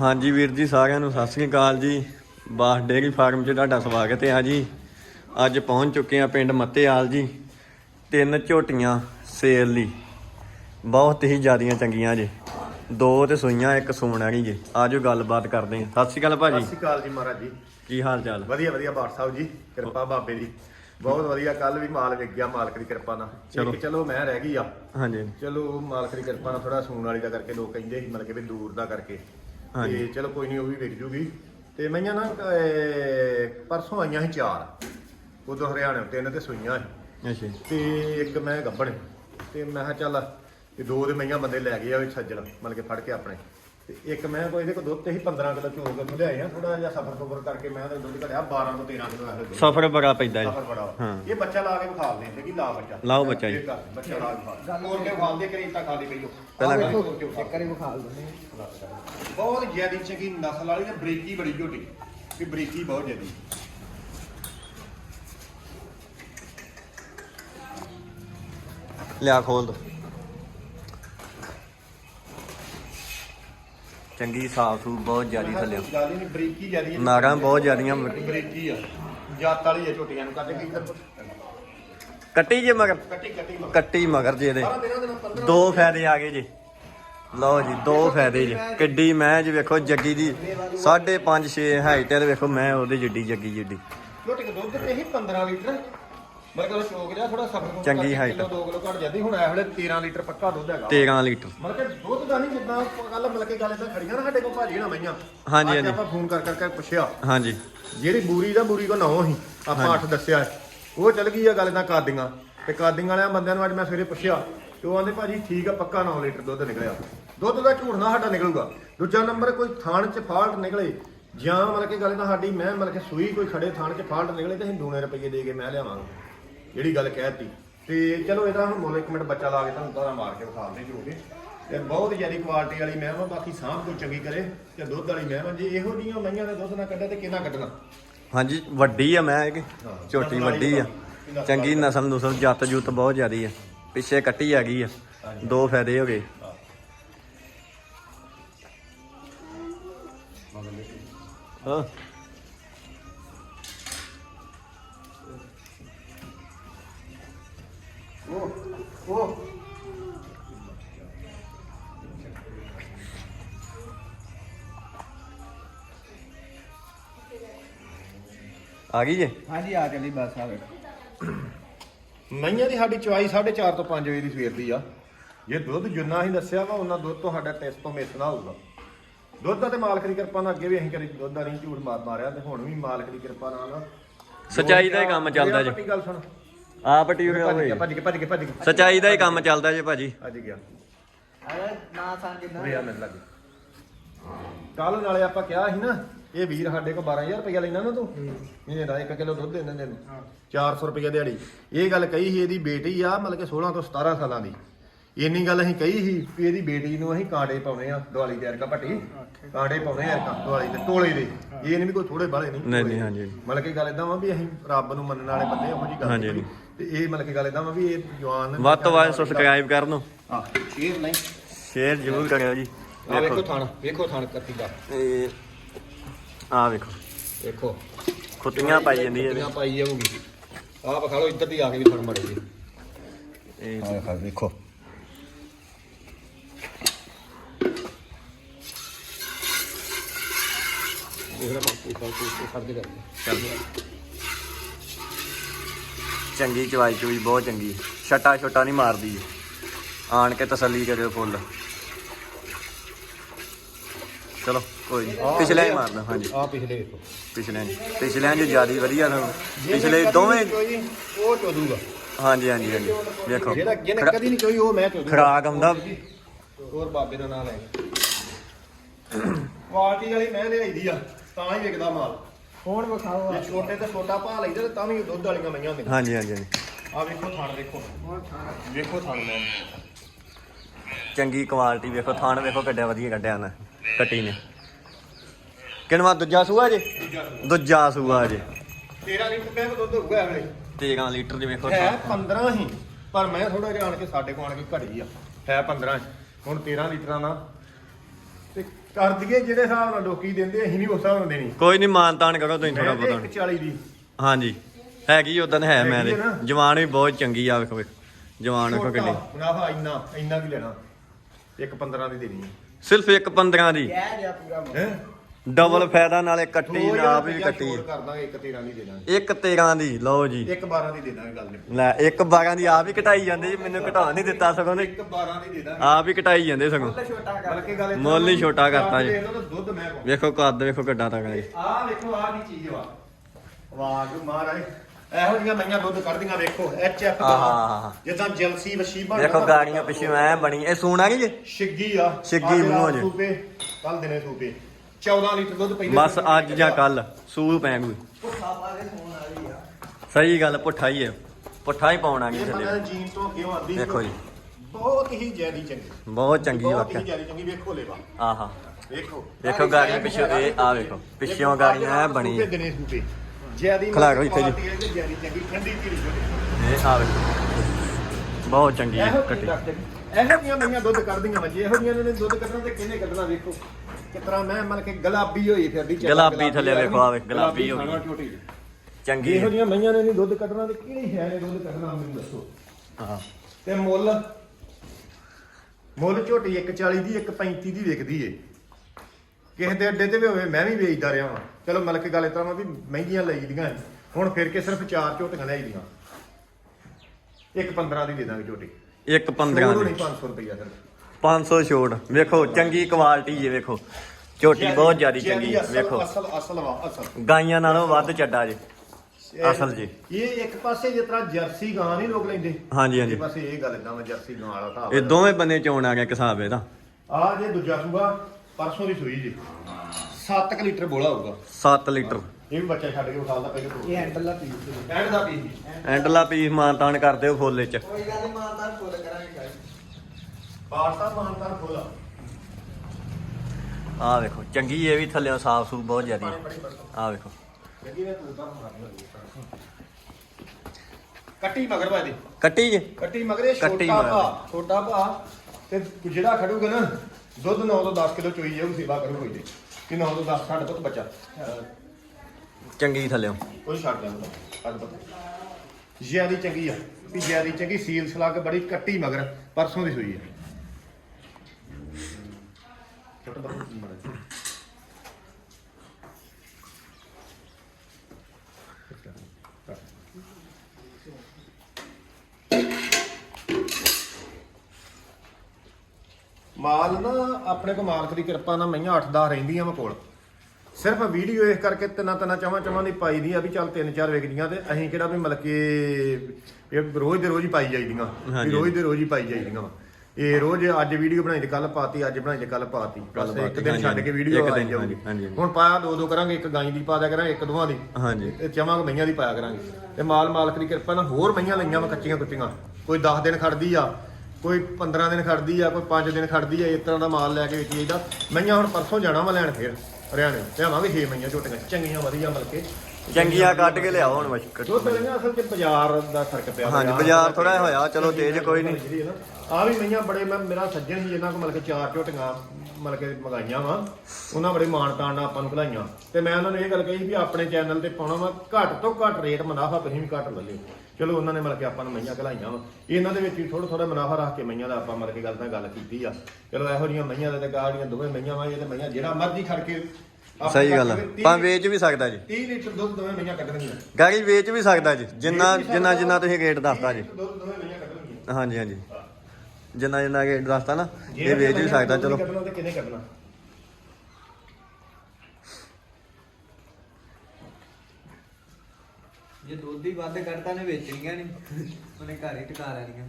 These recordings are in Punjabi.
ਹਾਂਜੀ ਵੀਰ ਜੀ ਸਾਰਿਆਂ ਨੂੰ ਸਤਿ ਸ੍ਰੀ ਅਕਾਲ ਜੀ। ਬਾਸ ਡੇਅਰੀ ਫਾਰਮ 'ਚ ਤੁਹਾਡਾ ਸਵਾਗਤ ਹੈ ਜੀ। ਅੱਜ ਪਹੁੰਚ ਚੁੱਕੇ ਆ ਪਿੰਡ ਮੱਤੇਆਲ ਜੀ। ਤਿੰਨ ਝੋਟੀਆਂ ਸੇਲ ਲਈ। ਬਹੁਤ ਹੀ ਜ਼ਿਆਦੀਆਂ ਚੰਗੀਆਂ ਜੀ। ਦੋ ਤੇ ਸੂਈਆਂ ਇੱਕ ਸੂਣ ਵਾਲੀ ਜੀ। ਆਜੋ ਗੱਲਬਾਤ ਕਰਦੇ ਹਾਂ। ਸਤਿ ਸ੍ਰੀ ਅਕਾਲ ਸਤਿ ਭਾਜੀ ਸ਼੍ਰੀ ਅਕਾਲ ਜੀ ਮਹਾਰਾਜ ਜੀ। ਕੀ ਹਾਲ ਚਾਲ? ਵਧੀਆ ਵਧੀਆ ਬਾਟ ਸਾਹਿਬ ਜੀ। ਕਿਰਪਾ ਬਾਬੇ ਦੀ। ਬਹੁਤ ਵਧੀਆ। ਕੱਲ ਵੀ ਮਾਲ ਵਿਕ ਗਿਆ ਮਾਲਕ ਦੀ ਕਿਰਪਾ ਨਾਲ। ਚਲੋ। ਇੱਕ ਚਲੋ। ਮੈਂ ਰਹਿ ਗਈ ਆ। ਹਾਂਜੀ। ਚਲੋ ਮਾਲਕ ਦੀ ਕਿਰਪਾ ਨਾਲ ਥੋੜਾ ਸੂਣ ਵਾਲੀ ਦਾ ਕਰਕੇ ਲੋਕ ਕਹਿੰਦੇ ਸੀ ਮਤਲਬ ਕਿ ਵੀ ਦੂਰ ਦਾ ਕਰਕੇ। ਤੇ ਚਲੋ ਕੋਈ ਨਹੀਂ ਉਹ ਵੀ ਵਿਕ ਜੂਗੀ। ਤੇ ਮਈਆਂ ਨਾ ਅਹ, ਪਰਸੋਂ ਆਈਆਂ ਸੀ ਚਾਰ। ਉਦੋਂ ਹਰਿਆਣੇ ਤਿੰਨ ਤੇ ਸੂਈਆਂ ਸੀ। ਅੱਛਾ ਤੇ ਇੱਕ ਮੈਂ ਗੱਬਣ ਤੇ ਮੈਂ ਕਿਹਾ ਚੱਲ ਤੇ ਦੋ ਦੇ ਮਈਆਂ ਬੰਦੇ ਲੈ ਗਏ ਆ ਵੀ ਸੱਜਣ ਮਤਲਬ ਕਿ ਫੜ ਕੇ ਆਪਣੇ। ਤੇ ਇੱਕ ਮੈਂ ਕੋਈ ਇਹਦੇ ਕੋਲ ਦੁੱਧ ਤੇ ਹੀ 15 ਕਿਲੋ ਚੋਲ ਕੇ ਲਿਆਏ ਆ ਥੋੜਾ ਜਿਹਾ ਸਫਰ ਸੁਫਰ ਕਰਕੇ ਮੈਂ ਤਾਂ ਦੁੱਧ ਘੜਿਆ 12 ਤੋਂ 13 ਕਿਲੋ ਇਹੋ ਜਿਹਾ ਸਫਰ ਬੜਾ ਪੈਂਦਾ ਜੀ। ਸਫਰ ਬੜਾ। ਹਾਂ। ਇਹ ਬੱਚਾ ਲਾ ਕੇ ਵਿਖਾ ਦੇ ਕਿ ਲਾ ਬੱਚਾ। ਲਾਓ ਬੱਚਾ ਜੀ। ਇਹ ਕਰ, ਬੱਚਾ ਲਾ ਕੇ ਵਿਖਾ ਹੋਰ ਕੇ ਵਿਖਾ ਦੇ ਕਰੀ ਤਾਂ ਖਾਲੀ ਪਈਓ। ਪਹਿਲਾਂ ਆਹ ਕੇ ਵਿਖਾ। ਇੱਕ ਵਾਰੀ ਵਿਖਾ ਦਿੰਦੇ ਬਹੁਤ ਜ਼ਿਆਦੀ ਚੰਗੀ ਨਸਲ ਵਾਲੀ ਤੇ ਬਰੀਕੀ ਬੜੀ ਝੋਟੀ। ਵੀ ਬਰੀਕੀ ਬਹੁਤ ਜ਼ਿਆਦੀ। ਲਿਆ ਖੋਲ ਦੋ। ਚੰਗੀ ਸਾਫ਼ ਸੂਫ ਬਹੁਤ ਜ਼ਿਆਦੀ ਥੱਲੇ। ਗੱਲ ਹੀ ਨਹੀਂ ਬਰੀਕੀ ਜ਼ਿਆਦੀ ਹੈ। ਨਾੜਾਂ ਬਹੁਤ ਜ਼ਿਆਦੀਆਂ ਬਰੀਕੀ ਆ। ਜਾਤ ਵਾਲੀ ਹੈ ਝੋਟੀਆਂ ਨੂੰ ਕੱਢ ਕੇ ਇੱਧਰ ਕੱਟੀ ਜੇ ਮਗਰ। ਕੱਟੀ ਕੱਟੀ ਮਗਰ। ਕੱਟੀ ਮਗਰ ਜੇ ਇਹਦੇ। ਸਾਰਾ ਦਿਨਾਂ ਦਿਨਾਂ 15 ਦੋ ਫਾਇਦੇ ਆ ਗਏ ਜੀ। ਲਓ ਜੀ ਦੋ ਫਾਇਦੇ ਜੀ। ਕਿੱਡੀ ਮੈਂ ਜੀ ਵੇਖੋ ਜੱਗੀ ਦੀ 5.5 6 ਹਾਈਟ ਹੈ ਤੇ ਵੇਖੋ ਮੈਂ ਉਹਦੇ ਜਿੱਡੀ ਜੱਗੀ ਜਿੱਡੀ। ਝੋਟੀ ਦਾ ਦੁੱਧ ਤੇ ਹੀ 15 ਲੀਟਰ। ਥੋੜਾ ਸਫਰ ਚੰਗੀ height। ਕਿਲੋ 2 ਕਿਲੋ ਘਟ ਜਾਂਦੀ ਹੁਣ ਇਹ ਵੇਲੇ 13 ਲੀਟਰ ਪੱਕਾ ਦੁੱਧ ਹੈਗਾ 13 ਲੀਟਰ। ਮਤਲਬ ਕਿ ਦੁੱਧ ਦਾ ਨਹੀਂ ਜਿੱਦਾਂ ਕੱਲ ਮਤਲਬ ਕਿ ਗੱਲ ਇਦਾਂ ਖੜੀਆਂ ਨਾ ਸਾਡੇ ਕੋਲ ਭਾਜੀ ਨਾ ਮਈਆਂ। ਹਾਂਜੀ, ਅੱਜ ਹਾਂਜੀ। ਆਪਾਂ ਫੋਨ ਕਰ ਕਰਕੇ ਪੁੱਛਿਆ। ਹਾਂਜੀ। ਜਿਹੜੀ ਬੂਰੀ ਦਾ ਬੂਰੀ ਕੋ ਨੌ ਸੀ ਆਪਾਂ ਅੱਠ ਦੱਸਿਆ। ਉਹ ਚੱਲ ਗਈ ਆ ਗੱਲ ਇਦਾਂ ਕਾਦੀਆਂ। ਤੇ ਕਾਦੀਆਂ ਵਾਲਿਆਂ ਬੰਦਿਆਂ ਨੂੰ ਅੱਜ ਮੈਂ ਸਵੇਰੇ ਪੁੱਛਿਆ ਤੇ ਉਹ ਆਂਦੇ ਭਾਜੀ ਠੀਕ ਆ ਪੱਕਾ 9 ਲੀਟਰ ਦੁੱਧ ਨਿਕਲਿਆ। ਦੁੱਧ ਦਾ ਝੂਠ ਨਾ ਸਾਡਾ ਨਿਕਲੂਗਾ। ਦੂਜਾ ਨੰਬਰ ਕੋਈ ਥਾਣ ਚ ਫਾਲਟ ਨਿਕਲੇ ਜਾਂ ਮਤਲਬ ਕਿ ਗੱਲ ਇਦਾਂ ਸਾਡੀ ਮੈਂ ਮਤਲਬ ਕਿ ਸੂਈ ਕੋਈ ਖੜੇ ਥਾਣ ਚ ਫਾਲਟ ਨਿਕਲੇ ਤੇ ਅਸੀਂ ਦੂਣੇ ਰੁਪਏ ਦੇ ਕੇ ਮੈਂ ਲਿਆਵਾਂਗੇ। ਜਿਹੜੀ ਗੱਲ ਕਹਿਤੀ। ਤੇ ਚਲੋ ਇਹਦਾ ਹੁਣ ਮੁੱਲ ਇੱਕ ਮਿੰਟ ਬੱਚਾ ਲਾ ਕੇ ਤੁਹਾਨੂੰ ਤਾਰਾ ਮਾਰ ਕੇ ਵਿਖਾ ਦੇ ਜੋਗੇ ਤੇ ਬਹੁਤ ਜ਼ਿਆਦਾ ਕੁਆਲਿਟੀ ਵਾਲੀ ਮੈਂ ਵਾ ਬਾਕੀ ਸਾਂਭ ਕੋਈ ਚੰਗੀ ਕਰੇ ਤੇ ਦੁੱਧ ਵਾਲੀ ਮੈਂ ਵਾ ਜੇ ਇਹੋ ਜੀਆਂ ਮਈਆਂ ਦਾ ਦੁੱਧ ਨਾ ਕੱਢੇ ਤੇ ਕਿਹਨਾਂ ਕੱਢਣਾ? ਹਾਂਜੀ ਵੱਡੀ ਆ ਮੈਂ ਕਿ ਹਾਂ, ਝੋਟੀ ਨਸਲ ਵਾਲੀ ਵੱਡੀ ਆ ਚੰਗੀ ਨਸਲ ਨੁਸਲ ਜੱਤ ਜੁੱਤ ਬਹੁਤ ਜ਼ਿਆਦੀ ਆ। ਪਿੱਛੇ ਕੱਟੀ ਹੈਗੀ ਆ। ਦੋ ਫਾਇਦੇ ਹੋ ਗਏ। ਹਾਂ। ਉਹ ਉਹ ਆ ਗਈ ਜੇ? ਹਾਂਜੀ ਆ ਚੱਲੀ ਬਸ ਆ ਵੇਖੋ ਮਈਆਂ ਦੀ ਸਾਡੀ ਚਵਾਈ 4:30 ਤੋਂ 5 ਵਜੇ ਦੀ ਸਵੇਰ ਦੀ ਆ। ਜੇ ਦੁੱਧ ਜਿੰਨਾ ਹੀ ਦੱਸਿਆ ਵਾ ਉਹਨਾਂ ਦੁੱਧ ਤੁਹਾਡਾ ਟੈਸਟ ਤੋਂ ਮਿਸਣਾ ਹੋਊਗਾ। ਦੁੱਧ ਦਾ ਤੇ ਮਾਲਕ ਦੀ ਕਿਰਪਾ ਨਾਲ ਅੱਗੇ ਵੀ ਅਸੀਂ ਕਰੀ ਦੁੱਧ ਦਾ ਨਹੀਂ ਝੂਠ ਮਾਰ ਮਾਰਿਆ ਤੇ ਹੁਣ ਵੀ ਮਾਲਕ ਦੀ ਕਿਰਪਾ ਨਾਲ ਸੱਚਾਈ ਦਾ ਹੀ ਕੰਮ ਚੱਲਦਾ ਜੀ। ਜੀ ਗੱਲ ਸੁਣ। ਆ ਪੱਟੀ ਭੱਜ ਗਿਆ ਭੱਜ ਗਿਆ ਭੱਜ ਗਿਆ ਭੱਜ ਗਿਆ। ਸਚਾਈ ਦਾ ਹੀ ਕੰਮ ਚੱਲਦਾ ਜੇ ਭਾਜੀ। ਅੱਜ ਗਿਆ। ਅਰੇ ਨਾ ਸਾਂ ਕਿੰਨਾ ਉਰੇ ਆ ਮੇਰੇ ਲਾਗੇ ਕੱਲ ਨਾਲੇ ਆਪਾਂ ਕਿਹਾ ਸੀ ਨਾ ਇਹ ਵੀਰ ਸਾਡੇ ਕੋਲ 12000 ਰੁਪਇਆ ਲੈਣਾ ਨਾ ਤੂੰ। ਮਹੀਨੇ ਦਾ 1 ਕਿਲੋ ਦੁੱਧ ਦੇ ਦਿੰਦੇ ਨੇ। 400 ਰੁਪਇਆ ਦਿਹਾੜੀ। ਇਹ ਗੱਲ ਕਹੀ ਸੀ ਇਹਦੀ ਬੇਟੀ ਆ ਮਤਲਬ ਕਿ 16 ਤੋਂ 17 ਸਾਲਾਂ ਦੀ। ਇੰਨੀ ਗੱਲ ਅਸੀਂ ਕਹੀ ਸੀ ਵੀ ਇਹਦੀ ਬੇਟੀ ਨੂੰ ਅਸੀਂ ਕਾਂਡੇ ਪਾਉਣੇ ਆ ਦਿਵਾਲੀ ਦੇ ਅਰਕਾ ਭੱਟੀ। ਕਾਂਡੇ ਪਾਉਣੇ ਆ ਅਰਕਾ ਦਿਵਾਲੀ ਦੇ ਟੋਲੇ ਦੇ। ਇਹ ਨਹੀਂ ਵੀ ਕੋਈ ਥੋੜੇ ਬਾਲੇ ਨਹੀਂ ਨਹੀਂ, ਨਹੀਂ, ਹਾਂਜੀ, ਹਾਂਜੀ। ਮਤਲਬ ਕਿ ਗੱਲ ਇਦਾਂ ਵਾ ਵੀ ਅਸੀਂ ਰੱਬ ਨੂੰ ਮੰਨਣ ਵਾਲੇ ਬੰਦੇ ਇਹੋ ਜੀ ਗੱਲ ਹਾਂਜੀ, ਤੇ ਇਹ ਮਤਲਬ ਕਿ ਗੱਲ ਇਦਾਂ ਵਾ ਵੀ ਇਹ ਜਵਾਨ ਵੱਧ ਤੋਂ ਵੱਧ ਸਬਸਕ੍ਰਾਈਬ ਕਰ ਦਿਓ ਹਾਂ ਸ਼ੇਰ ਨਹੀਂ। ਸ਼ੇਅਰ ਜ਼ਰੂਰ ਕਰਿਓ ਜੀ। ਆ ਵੇਖੋ ਥਣ ਵੇਖੋ ਥਣ ਕੱਤੀ ਦਾ ਤੇ ਆ ਵੇਖੋ। ਵੇਖੋ। ਖੁੱਤੀਆਂ ਪਾਈ ਜਾਂਦੀ ਹੈ ਕੁੱਤੀਆਂ ਪਾਈ ਜਾਊਗੀ। ਆਹ ਵਿਖਾ ਲਓ ਇੱਧਰ ਦੀ ਆ ਕੇ ਵੀ ਥਣ ਮੜੇ ਜੀ ਇਹ ਆਹ ਵੇਖਾ ਵੇਖੋ। ਇਹਦਾ ਪਾਪੂ ਪਾਪੂ ਫੜ ਦੇ ਕਰ ਚੱਲ। ਚੰਗੀ ਚਵਾਈ ਚੁਈ ਬਹੁਤ ਚੰਗੀ। ਛਟਾ ਛੋਟਾ ਨਹੀਂ ਮਾਰਦੀ। ਆਣ ਕੇ ਤਸੱਲੀ ਕਰਿਓ ਫੁੱਲ। ਚਲੋ ਕੋਈ ਨੀ। ਪਿਛਲੇ ਹੀ ਮਾਰਦਾ ਹਾਂਜੀ। ਆ ਪਿਛਲੇ ਵੇਖੋ ਪਿਛਲੇ ਪਿਛਲੇ ਜੋ ਜਿਆਦੀ ਵਧੀਆ ਨੇ ਪਿਛਲੇ ਦੋਵੇਂ ਉਹ ਚੋਦੂਗਾ। ਹਾਂਜੀ ਹਾਂਜੀ ਹਾਂਜੀ। ਵੇਖੋ। ਜਿਹੜਾ ਜਿਹਨੇ ਕਦੀ ਨਹੀਂ ਚੋਈ ਉਹ ਮੈਂ ਚੋਦੂਗਾ। ਖਰਾਕ ਆਉਂਦਾ। ਹੋਰ ਬਾਬੇ ਦਾ ਨਾਮ ਲੈ। ਕੁਆਲਿਟੀ ਵਾਲੀ ਮੈਂ ਲਿਆਈ ਦੀ ਆ ਤਾਂ ਹੀ ਵਿਕਦਾ ਮਾਲ। ਫੋਨ ਵਿਖਾਓ ਜੇ ਛੋਟੇ ਤੇ ਛੋਟਾ ਭਾਅ ਲਈਦਾ ਤੇ ਤਾਂ ਵੀ ਦੁੱਧ ਵਾਲੀਆਂ ਮਈਆਂ ਹੁੰਦੀਆਂ। ਹਾਂਜੀ ਹਾਂਜੀ ਹਾਂਜੀ। ਆ ਵੇਖੋ ਥਣ ਵੇਖੋ। ਵੇਖੋ ਥਣ ਮੈਂ। ਚੰਗੀ ਕੁਆਲਿਟੀ ਵੇਖੋ ਥਾਣ ਵੇਖੋ ਕਿੱਡਾ ਵਧੀਆ ਕੱਢਿਆ ਨਾ ਕੱਟੀ ਨੇ। ਕਿਨਵਾ ਦੂਜਾ ਸੂਆ ਜੇ? ਦੂਜਾ ਸੂਆ। ਜੇ। 13 ਲੀਟਰ ਮੈਂ ਦੁੱਧ ਹੋਊਗਾ ਵੇਲੇ 13 ਲੀਟਰ ਦੇ ਵੇਖੋ ਹੈ 15 ਹੀ ਪਰ ਮੈਂ ਥੋੜਾ ਜਿਹਾ ਆਣ ਕੇ ਸਾਡੇ ਕੋਲ ਆਣ ਕੇ ਘੜੀ ਆ। ਹੈ 15 ਹੀ। ਹੁਣ 13 ਲੀਟਰਾਂ ਨਾਲ ਤੇ ਕਰ ਦਈਏ ਜਿਹੜੇ ਹਿਸਾਬ ਨਾਲ ਲੋਕੀ ਦਿੰਦੇ ਅਸੀਂ ਨਹੀਂ ਉਸ ਹਿਸਾਬ ਨਾਲ ਦੇਣੀ। ਕੋਈ ਨਹੀਂ ਮਾਨ ਤਾਨ ਕਰੋ ਤੁਸੀਂ ਥੋੜਾ ਮੈਂ ਬਹੁਤਾ। 140 ਦੀ। ਹਾਂਜੀ। ਹੈਗੀ ਉਦੋਂ ਹੈ ਮੈਂ ਹੈਗੀ ਦੇ ਆ ਨਾ। ਜਵਾਨ ਵੀ ਬਹੁਤ ਚੰਗੀ ਆ ਵੇਖੋ ਵੇਖੋ ਜਵਾਨ ਵੇਖੋ ਕਿੰਨੀ ਮੁਨਾਫਾ ਇੰਨਾ ਇੰਨਾ ਕੀ ਲੈਣਾ। ਇੱਕ 15 ਦੀ ਦੇਣੀ ਸਿਰਫ ਇੱਕ 15 ਦੀ। ਕਹਿ ਦਿਆ ਪੂਰਾ। ਹੈ? ਡਬਲ ਫਾਇਦਾ ਨਾਲੇ ਕੱਟੀ ਨਾ ਵੀ ਕੱਟੀ। ਕਰ ਦਾਂਗੇ ਇੱਕ 13 ਦੀ ਦੇ ਦਾਂਗੇ। ਇੱਕ 13 ਦੀ ਲਓ ਜੀ। ਇੱਕ 12 ਦੀ ਦੇ ਦਾਂਗੇ ਗੱਲ ਨਹੀਂ ਲੈ ਇੱਕ 12 ਦੀ ਆਪ ਹੀ ਘਟਾਈ ਜਾਂਦੇ ਜੀ ਮੈਨੂੰ ਘਟਾ ਨਹੀਂ ਦਿੱਤਾ ਸਗੋਂ ਨੇ ਇੱਕ 12 ਦੀ ਦੇ ਦਾਂਗੇ। ਆਪ ਹੀ ਘਟਾਈ ਜਾਂਦੇ ਸਗੋਂ। ਮੁੱਲ ਛੋਟਾ ਕਰ ਬਲਕਿ ਗੱਲ ਮੁੱਲ ਹੀ ਛੋਟਾ ਕਰਤਾ ਜੀ। ਦੁੱਧ ਮੈਂ ਵੇਖੋ ਕੱਦ ਵੇਖੋ ਕਿੱਡਾ ਤਕੜਾ ਜੀ। ਆਹ ਵੇਖੋ ਆਹ ਦੀ ਚੀਜ਼ ਵਾ। ਵਾਹ ਜੀ ਮਹਾਰਾਜ। ਇਹੋ ਜਿਹੀਆਂ ਮਈਆਂ ਦੁੱਧ ਕੱਢਦੀਆਂ ਵੇਖੋ ਐਚ ਐਫ ਆਹਾ। ਜਿੱਦਾਂ ਜਲਸੀ ਵਸ਼ੀ ਬਣ ਵੇਖੋ ਗਾੜੀਆਂ ਪਿੱਛੇ ਐ ਬਣੀ ਇਹ ਕੀ ਜੇ? ਛਿੱਗੀ ਆ। ਛਿੱਗੀ ਬਣਾਓ ਜੀ। ਸੂਪੇ ਕੱਲ ਦਿਨੇ ਸੂਪੇ। 14 ਲੀਟਰ ਦੁੱਧ ਪੈਂਦਾ ਬਸ ਅੱਜ ਜਾਂ ਕੱਲ ਸੂਲ ਪੈ ਗਈ ਪੁੱਠਾ ਪਾ ਕੇ ਸੋਣ ਵਾਲੀ ਆ। ਸਹੀ ਗੱਲ ਪੁੱਠਾ ਹੀ ਹੈ ਪੁੱਠਾ ਹੀ ਪਾਉਣਾ ਇਹ ਨਹੀਂ ਬੰਦਾ ਥੱਲੇ ਜੀਨ ਤੋਂ ਅੱਗੇ ਆਉਂਦੀ ਦੇਖੋ ਜੀ। ਬਹੁਤ ਹੀ ਜ਼ਿਆਦੀ ਚੰਗੀ। ਬਹੁਤ ਚੰਗੀ ਬਹੁਤ ਵਾਕਿਆ। ਹੀ ਜ਼ਿਆਦੀ ਚੰਗੀ। ਵੇਖੋ ਲੈਵਾ। ਆਹਾ। ਵੇਖੋ। ਵੇਖੋ ਗਾੜੀਆਂ ਪਿੱਛੇ ਇਹ ਆ ਵੇਖੋ। ਪਿੱਛੋਂ ਗਾੜੀਆਂ ਐ ਬਣੀ ਸੂਪੇ ਦਿਨੇ ਸੂਪੇ ਜਿਆਦੀ ਖਿਲਾਰੋ ਇੱਥੇ ਜੀ। ਜੀ ਜਿਆਦੀ ਚੰਗੀ। ਠੰਡੀ ਧੀਰੀ ਝੋਟੀ। ਇਹ ਆ ਵੇਖੋ। ਬਹੁਤ ਚੰਗੀ ਇਹੋ ਕੱਟੀ। ਜਿਹੀ। ਇਹੋ ਜਿਹੀਆਂ ਮਈਆਂ ਦੁੱਧ ਕੱਢਦੀਆਂ ਮੱਝੇ ਇਹੋ ਜਿਹੀਆਂ ਨੇ ਦੁੱਧ ਕੱਢਣਾ ਤੇ ਕਿਹਨੇ ਕੱਢਣਾ ਵੇਖੋ। ਕਿਤਰਾ ਮੈਂ ਮਤਲਬ ਕਿ ਗੁਲਾਬੀ ਹੋਈ ਫਿਰਦੀ ਚਿੱਟਾ ਗੁਲਾਬੀ ਥੱਲੇ ਵੇਖੋ, ਆਹ ਵੇਖ, ਗੁਲਾਬੀ ਹੋ ਗਈ। ਝੋਟੀ। ਚੰਗੀ। ਇਹੋ ਜਿਹੀਆਂ ਮਈਆਂ ਨੇ ਨਹੀਂ ਦੁੱਧ ਕੱਢਣਾ ਤੇ ਕਿਹੜੀ ਹੈ ਨੇ ਦੁੱਧ ਕੱਢਣਾ ਮੈਨੂੰ ਦੱਸੋ। ਹਾਂ। ਤੇ ਮੁੱਲ? ਮੁੱਲ ਝੋਟੀ 140 ਦੀ 135 ਦੀ ਵਿਕਦੀ ਏ। ਕਿਸੇ ਦੇ ਅੱਡੇ ਤੇ ਵੀ ਹੋਵੇ ਮੈਂ ਵੀ ਵੇਚਦਾ ਰਿਹਾ ਵਾਂ। ਚਲੋ ਮਤਲਬ ਕਿ ਗੱਲ ਇਸ ਤਰ੍ਹਾਂ ਵਾ ਮਹਿੰਗੀਆਂ ਲਈਦੀਆਂ ਏ। ਹੁਣ ਫਿਰ ਕੇ ਸਿਰਫ ਚਾਰ ਝੋਟੀਆਂ ਲਈਦੀਆਂ ਇੱਕ 15 ਦੀ ਦੇ ਦਾਂਗੇ ਝੋਟੀ। ਇੱਕ 15 ਨਹੀਂ ਦੀ 500 ਰੁਪਈਆ ਸਿਰਫ। 500 ਛੋੜ ਵੇਖੋ ਚੰਗੀ ਕੁਆਲਿਟੀ ਜੇ ਵੇਖੋ। ਝੋਟੀ ਬਹੁਤ ਜ਼ਿਆਦੀ ਚੰਗੀ ਵੇਖੋ। ਅਸਲ ਅਸਲ ਵਾ ਅਸਲ। ਗਾਈਆਂ ਨਾਲੋਂ ਵੱਧ ਚੱਡਾ ਜੇ। ਅਸਲ ਜੀ। ਇਹ ਇੱਕ ਪਾਸੇ ਜਿਸ ਤਰ੍ਹਾਂ ਜਰਸੀ ਗਾਂ ਨਹੀਂ ਲੋਕ ਲੈਂਦੇ ਹਾਂਜੀ ਹਾਂਜੀ। ਪਾਸੇ ਇਹ ਗੱਲ ਇਦਾਂ ਵਾ ਜਰਸੀ ਗਾਂ ਵਾਲਾ ਹਿਸਾਬ ਇਹ ਦੋਵੇਂ ਬੰਨੇ ਚੋਣ ਆ ਗਿਆ ਕਿਸਾਬ ਇਹਦਾ। ਆ ਜੇ ਦੂਜਾ ਸੂਆ ਪਰਸੋਂ ਦੀ ਸੂਈ ਜੀ। 7 ਲੀਟਰ ਬੋਲਾ ਹੋਊਗਾ। 7 ਲੀਟਰ। ਇਹ ਵੀ ਬੱਚਾ ਛੱਡ ਕੇ ਵਿਖਾਲਦਾ ਪਹਿਲੇ ਤੋਂ ਇਹ ਹੈਂਡਲ ਦਾ ਪੀਸ ਐਂਡ ਦਾ ਪੀਸ ਐਂਡਲਾ ਪੀਸ ਮਾਨਤਾਨ ਕਰਦੇ ਹੋ ਫੁੱਲ ਚ ਕੋਈ ਗੱਲ ਨਹੀਂ ਮਾਰਦਾ ਫੁੱਲ ਕਰਾਂਗੇ। ਮਾਨਤਾਰ ਖੋਲਾ ਆਹ ਵੇਖੋ ਚੰਗੀ ਇਹ ਵੀ ਥੱਲੇੋਂ ਸਾਫ਼ ਸੂਫ ਬਹੁਤ ਜ਼ਿਆਦੀ ਹੈ ਆਹ ਵੇਖੋ। ਲੱਗੀ ਵੇ ਤੂੰ ਤਾਂ ਕੱਟੀ ਮਗਰ ਬਾਦੀ ਕੱਟੀ ਜੇ? ਕੱਟੀ ਮਗਰ ਛੋਟਾ। ਭਾ ਛੋਟਾ ਭਾ ਤੇ ਜਿਹੜਾ ਖੜੂਗਾ ਨਾ ਦੁੱਧ 9 ਤੋਂ 10 ਕਿਲੋ ਚੋਈ ਜਾਊ ਸੇਵਾ ਕਰੂ ਕੋਈ ਦੇ ਕਿ 9 ਤੋਂ 10 ਸਾਡੇ ਪੁੱਤ ਬੱਚਾ। ਚੰਗੀ ਥੱਲੇੋਂ ਕੋਈ ਛੱਡ ਦੇਣਾ ਸਾਡੇ ਪੁੱਤ। ਜਿਆਦੀ ਚੰਗੀ ਆ। ਵੀ ਜਿਆਦੀ ਚੰਗੀ ਸੀਲ ਸਲਾਗ ਬੜੀ ਕੱਟੀ ਮਗਰ ਪਰਸੋਂ ਦੀ ਸੂਈ ਆ। ਕੀ ਮੜਾ ਮਾਲ ਨਾ ਆਪਣੇ ਕੋ ਮਾਲਕ ਦੀ ਕਿਰਪਾ ਨਾਲ ਮਈਆਂ 8-10 ਰਹਿੰਦੀਆਂ ਵਾ ਕੋਲ। ਸਿਰਫ ਵੀਡੀਓ ਇਸ ਕਰਕੇ ਤਿੰਨਾਂ ਤਿੰਨਾਂ ਚਵਾਂ ਚਵਾਂ ਦੀ ਪਾਈ ਦੀ ਆ ਵੀ ਚੱਲ ਤਿੰਨ ਚਾਰ ਵਿਕਦੀਆਂ ਤੇ ਅਸੀਂ ਕਿਹੜਾ ਵੀ ਮਤਲਬ ਕਿ ਇਹ ਰੋਜ਼ ਦੇ ਰੋਜ਼ ਹੀ ਪਾਈ ਜਾਈਦੀਆਂ। ਵੀ। ਰੋਜ਼ ਦੇ ਰੋਜ਼ ਹੀ ਪਾਈ ਜਾਈਦੀਆਂ ਵਾ। ਇਹ ਰੋਜ਼ ਅੱਜ ਵੀਡੀਓ ਬਣਾਈ ਤੇ ਕੱਲ ਪਾਤੀ ਅੱਜ ਬਣਾਈ ਤੇ ਕੱਲ ਪਾਤੀ। ਬਸ ਇੱਕ ਦਿਨ ਛੱਡ ਕੇ ਵੀਡੀਓ ਆਈ ਜਾਊਗੀ। ਹੁਣ ਪਾਇਆ ਦੋ ਦੋ ਕਰਾਂਗੇ ਇੱਕ ਗਾਈ ਦੀ ਪਾ ਦਿਆ ਕਰਾਂਗੇ ਇੱਕ ਦੋਵਾਂ ਦੀ। ਹਾਂਜੀ। ਤੇ ਚਵਾਂ ਮਈਆਂ ਦੀ ਪਾਇਆ ਕਰਾਂਗੇ। ਤੇ ਮਾਲ ਮਾਲਕ ਦੀ ਕਿਰਪਾ ਨਾਲ ਹੋਰ ਮਈਆਂ ਲਈਆਂ ਵਾ ਕੱਚੀਆਂ ਕੁੱਚੀਆਂ। ਕੋਈ 10 ਦਿਨ ਖੜਦੀ ਆ ਕੋਈ 15 ਦਿਨ ਖੜਦੀ ਆ ਕੋਈ 5 ਦਿਨ ਖੜਦੀ ਆ ਇਸ ਤਰ੍ਹਾਂ ਦਾ ਮਾਲ ਲੈ ਕੇ ਵੇਚੀ ਜਾਂਦਾ ਮਈਆਂ ਹੁਣ ਪਰਸੋਂ ਜਾਣਾ ਵਾ ਲੈਣ ਫੇਰ ਹਰਿਆਣੇ। ਲਿਆਵਾਂਗੇ 6 ਮਈਆਂ ਝੋਟੀਆਂ ਚੰਗੀਆਂ ਵਧੀਆ ਮਿਲ ਕੇ ਚੰਗੀਆਂ ਕੱਢ ਕੇ ਲਿਆਓ ਹੁਣ ਮਸ਼ਕ ਜੋ ਤੇਰੀਆਂ ਅਸਲ ਚ ਬਾਜ਼ਾਰ ਦਾ ਫ਼ਰਕ ਪਿਆ ਹਾਂਜੀ, ਬਾਜ਼ਾਰ ਥੋੜ੍ਹਾ ਹੋਇਆ, ਚਲੋ ਤੇਜ਼ ਕੋਈ ਨਹੀਂ। ਆ ਵੀ ਮਈਆਂ ਬੜੇ ਮੈਂ ਮੇਰਾ ਸੱਜਣ ਸੀ ਇਹਨਾਂ ਕੋ ਮਤਲਬ ਕਿ ਚਾਰ ਝੋਟੀਆਂ ਮਤਲਬ ਕਿ ਮੰਗਾਈਆਂ ਵਾ। ਉਹਨਾਂ ਬੜੇ ਮਾਣ ਤਾਣ ਨਾਲ ਆਪਾਂ ਨੂੰ ਖਲਾਈਆਂ। ਤੇ ਮੈਂ ਉਹਨਾਂ ਨੂੰ ਇਹ ਗੱਲ ਕਹੀ ਵੀ ਆਪਣੇ ਚੈਨਲ ਤੇ ਪਾਉਣਾ ਵਾ ਘੱਟ ਤੋਂ ਘੱਟ ਰੇਟ ਮੁਨਾਫਾ ਤੁਸੀਂ ਵੀ ਘੱਟ ਲੈ ਲਿਓ। ਚਲੋ ਉਹਨਾਂ ਨੇ ਮਤਲਬ ਕਿ ਆਪਾਂ ਨੂੰ ਮਈਆਂ ਖਲਾਈਆਂ ਵਾ। ਇਹਨਾਂ ਦੇ ਵਿੱਚ ਵੀ ਥੋੜਾ ਥੋੜਾ ਮੁਨਾਫਾ ਰੱਖ ਕੇ ਮਈਆਂ ਦਾ ਆਪਾਂ ਮਤਲਬ ਕਿ ਗੱਲ ਤਾਂ ਗੱਲ ਕੀਤੀ ਆ। ਚਲੋ ਇਹੋ ਜਿਹੀਆਂ ਮਈਆਂ ਦੇ ਤੇ ਗਾੜੀਆਂ ਦੋਵੇਂ ਮਈਆਂ ਵਾ ਇਹ ਤੇ ਮਈਆਂ ਜਿਹੜਾ ਮਰਜ਼ੀ ਖੜ ਕੇ ਸਹੀ ਗੱਲ ਆ। ਭਾਵੇਂ ਵੇਚ ਵੀ ਸਕਦਾ ਜੀ। 30 ਲੀਟਰ ਦੁੱਧ ਦੋਵੇਂ ਮਈਆਂ ਕੱਢਣਗੀਆਂ। ਗਾੜੀ ਵੇਚ ਵੀ ਸਕਦਾ ਜੀ ਜਿੰਨਾ ਜਿੰਨਾ ਜਿੰਨਾ ਤੁਸੀਂ ਰੇਟ ਦੱਸਦਾ ਜੀ। ਦੁੱਧ ਦੋਵੇਂ ਮਈਆਂ ਕੱਢਣਗੀਆਂ। ਹਾਂਜੀ ਹਾਂਜੀ। ਜਿੰਨਾ ਜਿੰਨਾ ਰੇਟ ਦੱਸਦਾ ਨਾ ਇਹ ਵੇਚ ਵੀ ਸਕਦਾ ਚਲੋ। ਕੱਢਣਾ ਤੇ ਕਿਹਨੇ ਕੱਢਣਾ? ਜੇ ਦੁੱਧ ਹੀ ਵੱਧ ਕੱਢਦਾ ਨੇ ਵੇਚਣੀਆਂ ਨਹੀਂ ਉਹਨੇ ਘਰ ਹੀ ਟਿਕਾ ਲੈਣੀਆਂ।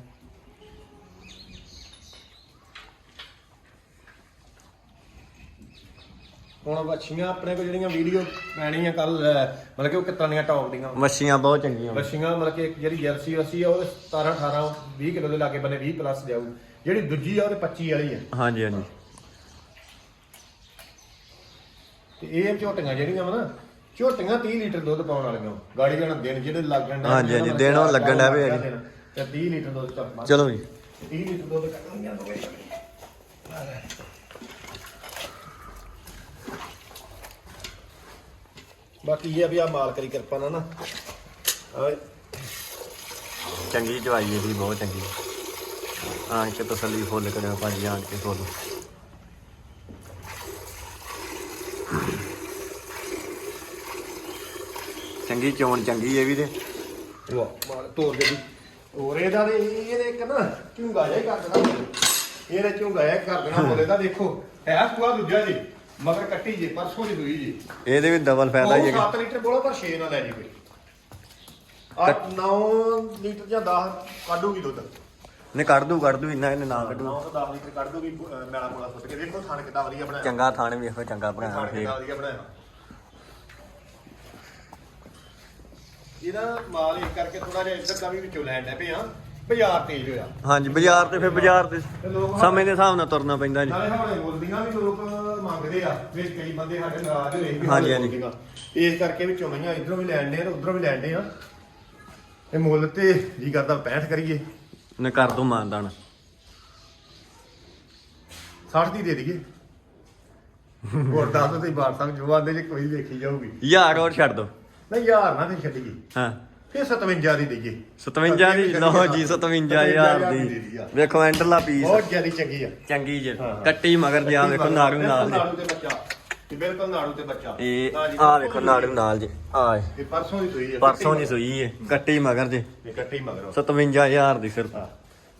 ਹੁਣ ਬੱਚੀਆਂ ਆਪਣੇ ਕੋਲ ਜਿਹੜੀਆਂ ਵੀਡੀਓ ਪੈਣੀਆਂ ਕੱਲ ਮਤਲਬ ਕਿ ਉਹ ਕਿਤਨਾ ਦੀਆਂ ਟੌਪ ਦੀਆਂ। ਮੱਛੀਆਂ ਬਹੁਤ ਚੰਗੀਆਂ ਬੱਚੀਆਂ ਮਤਲਬ ਕਿ ਇੱਕ ਜਿਹੜੀ ਜਰਸੀ ਅਸੀਂ ਆ ਉਹ 17 18 20 ਕਿਲੋ ਦੇ ਲਾਗੇ ਬੰਨੇ 20 ਪਲੱਸ ਜਾਊ। ਜਿਹੜੀ ਦੂਜੀ ਆ ਉਹ ਤੇ 25 ਵਾਲੀ ਆ। ਹਾਂਜੀ ਹਾਂਜੀ। ਤੇ ਇਹ ਝੋਟੀਆਂ ਜਿਹੜੀਆਂ ਵਾ ਨਾ ਝੋਟੀਆਂ 30 ਲੀਟਰ ਦੁੱਧ ਪਾਉਣ ਵਾਲੀਆਂ। ਗਾੜੀ ਜਾਣਾ ਦਿਨ ਜਿਹੜੇ ਲੱਗਣ ਡਿਆ ਹਾਂਜੀ, ਹਾਂਜੀ, ਦਿਨ ਉਹ ਲੱਗਣ ਡਿਆ ਵੀ। ਦਿਨ, ਤੇ 30 ਲੀਟਰ ਦੁੱਧ ਤੱਕ ਚਲੋ ਜੀ। 30 ਲੀਟਰ ਦੁੱਧ ਕੱਢਣਗੀਆਂ ਦੋਵੇਂ ਬਾਕੀ ਇਹ ਆ ਵੀ ਆ ਮਾਲਕ ਦੀ ਕਿਰਪਾ ਨਾਲ ਨਾ। ਆਏ ਚੰਗੀ ਚਵਾਈ ਇਹਦੀ ਬਹੁਤ ਚੰਗੀ। ਆਣ ਕੇ ਤਸੱਲੀ ਫੁੱਲ ਕਰਿਓ ਭਾਜੀ ਆਣ ਕੇ ਫੁੱਲ। ਚੰਗੀ ਚੋਣ ਚੰਗੀ ਇਹ ਵੀ ਤੇ ਵਾਹ ਮਾਲ ਤੋੜ ਦੇ ਦੀ ਹੋਰ ਇਹਦਾ ਤੇ ਇਹਦੇ ਇੱਕ ਨਾ ਝੁੰਗਾ ਜਿਹਾ ਹੀ ਕਰ ਦੇਣਾ। ਇਹਨੇ ਝੁੰਗਾ ਜਿਹਾ ਕਰ ਦੇਣਾ। ਮੁੱਲੇ ਦਾ ਦੇਖੋ ਹੈ ਸੁਆ ਦੂਜਾ ਜੀ। ਮਗਰ ਕੱਟੀ ਜੇ ਪਰਸੋਂ ਦੀ ਦੂਈ ਜੀ। ਇਹਦੇ ਵੀ ਡਬਲ ਫਾਇਦਾ ਹੀ ਉਹ ਹੈਗਾ 7 ਲੀਟਰ ਬੋਲੋ ਪਰ 6 ਨਾ ਲੈ ਜੀ ਕੋਈ। 8 9 ਲੀਟਰ ਜਾਂ 10 ਕੱਢੂਗੀ ਦੁੱਧ। ਨੇ ਕੱਢ ਦੂ ਕੱਢ ਦੂ ਇੰਨਾ ਇਹਨੇ ਨਾ ਕੱਢੂ। 9 ਤੋਂ 10 ਲੀਟਰ ਕੱਢ ਦੂਗੀ ਅਹ, ਮੈਲਾ ਮੋਲਾ ਸੁੱਟ ਕੇ। ਦੇਖੋ ਥਣ ਕਿੱਦਾਂ ਵਧੀਆ ਬਣਾਇਆ। ਚੰਗਾ ਥਾਣ ਵੇਖੋ ਚੰਗਾ ਬਣਾਇਆ ਥਣ ਫੇਰ ਕਿੱਦਾਂ ਵਧੀਆ ਬਣਾਇਆ। ਇਹਦਾ ਮਾਲ ਇਸ ਕਰਕੇ ਥੋੜਾ ਜਿਹਾ ਇੱਧਰ ਦਾ ਵੀ ਵਿੱਚੋਂ ਲੈਣ ਲੱਗ ਆ। ਬਾਜ਼ਾਰ ਤੇਜ਼ ਹੋਇਆ। ਹਾਂਜੀ ਬਾਜ਼ਾਰ ਤੇ ਫਿਰ ਬਾਜ਼ਾਰ ਤੇ ਤੇ ਸਮੇਂ ਦੇ ਹਿਸਾਬ ਨਾਲ ਤੁਰਨਾ ਪੈਂਦਾ ਜੀ। ਨਾਲੇ ਹੌਲੇ ਬੋਲਦੀਆਂ ਵੀ ਲੋਕ ਮੰਗਦੇ ਆ ਵਿੱਚ ਕਈ ਬੰਦੇ ਸਾਡੇ ਨਾਰਾਜ਼ ਹੋਏ ਵੀ ਹਾਂਜੀ, ਹਾਂਜੀ। ਇਸ ਕਰਕੇ ਵਿੱਚੋਂ ਮਈਆਂ ਇਧਰੋਂ ਵੀ ਲੈਣ ਦੇ ਆ ਉਧਰੋਂ ਵੀ ਲੈਣ ਦੇ ਆ। ਇਹ ਮੁੱਲ ਤੇ ਜੀ ਕਰਦਾ 65 ਕਰੀਏ। ਨੇ ਕਰ ਦੋ ਮਾਨਦਾਨ। 60 ਦੀ ਦੇ ਦਈਏ। ਹੋਰ ਦੱਸ ਤੇ ਬਾਰ ਸਾਹਿਬ ਜੋ ਆਂਦੇ ਜੇ ਕੋਈ ਵੇਖੀ ਜਾਊਗੀ। ਯਾਰ ਹੋਰ ਛੱਡ ਦੋ। ਨਹੀਂ ਯਾਰ ਨਾ ਤੇ ਛੱਡੀਏ। ਹਾਂ। ਫਿਰ 57 ਦੀ ਦਈਏ। 57 ਦੀ ਲਓ ਜੀ 57000 ਦੇ ਦੀ। ਦੀ ਆ। ਵੇਖੋ ਐਂਟਰਲਾ ਪੀਸ ਬਹੁਤ ਜਿਆਦੀ ਚੰਗੀ ਆ। ਚੰਗੀ ਜੇ। ਕੱਟੀ ਮਗਰ ਜੀ ਆ ਵੇਖੋ ਨਾੜੂ ਨਾਲ ਜੀ। ਨਾੜੂ ਤੇ ਬੱਚਾ। ਤੇ ਬਿਲਕੁਲ ਨਾੜੂ ਤੇ ਬੱਚਾ। ਇਹ ਨਾ ਜੀ, ਆ ਵੇਖੋ ਨਾੜੂ ਨਾਲ ਜੀ। ਆ ਇਹ। ਪਰਸੋਂ ਦੀ ਸੂਈ ਹੈ। ਪਰਸੋਂ ਦੀ ਸੂਈ ਏ ਕੱਟੀ ਮਗਰ ਜੀ। ਇਹ ਕੱਟੀ ਮਗਰੋਂ। 57000 ਦੀ ਸਿਰਫ।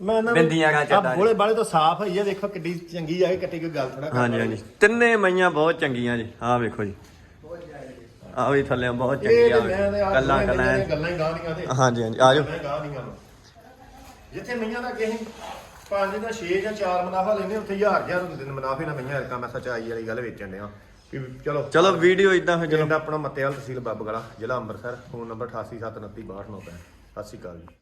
ਮੈਂ ਨਾ ਬਿੰਦੀਆਂ ਨਾਲ ਚੱਡਾ ਜੀ। ਬੋਲੇ ਬਾਲੇ ਤੋਂ ਸਾਫ਼ ਹੈ। ਇਹ ਦੇਖੋ ਕਿੱਡੀ ਚੰਗੀ ਆ ਇਹ ਕੱਟੀ ਕੋਈ ਗੱਲ ਥੋੜਾ ਹਾਂਜੀ ਹਾਂਜੀ। ਤਿੰਨੇ ਮਈਆਂ ਬਹੁਤ ਚੰਗੀਆਂ ਜੀ। ਆ ਵੇਖੋ ਜੀ। ਆ ਵੀ ਥੱਲੇ ਬਹੁਤ ਚੰਗੀ ਆ ਕੱਲਾ ਕੱਲਾ। ਗੱਲਾਂ ਹੀ ਹਾਂਜੀ ਹਾਂਜੀ ਆ ਜਾਓ। ਜਿੱਥੇ ਮਈਆਂ ਦਾ ਕਿਸੇ ਪੰਜ ਦਾ 6 ਜਾਂ 4 ਮੁਨਾਫਾ ਲੈਂਦੇ ਉੱਥੇ ਹਜ਼ਾਰ ਹਜ਼ਾਰ ਹੁੰਦੇ ਨੇ ਮੁਨਾਫੇ ਨਾਲ ਮਈਆਂ ਰਕਾ ਮੈਂ ਸੱਚਾਈ ਵਾਲੀ ਗੱਲ ਵੇਚਣ ਡਿਆ। ਵੀ ਚਲੋ ਚਲੋ ਵੀਡੀਓ ਇਦਾਂ ਫਿਰ ਚਲੋ। ਆਪਣਾ ਮੱਤੇਵਾਲ ਤਹਿਸੀਲ ਬੱਬਗੜਾ ਜ਼ਿਲ੍ਹਾ ਅੰਮ੍ਰਿਤਸਰ ਫੋਨ ਨੰਬਰ 8879262965 ਸਤਿ ਸ਼੍ਰੀ ਅਕਾਲ ਜੀ।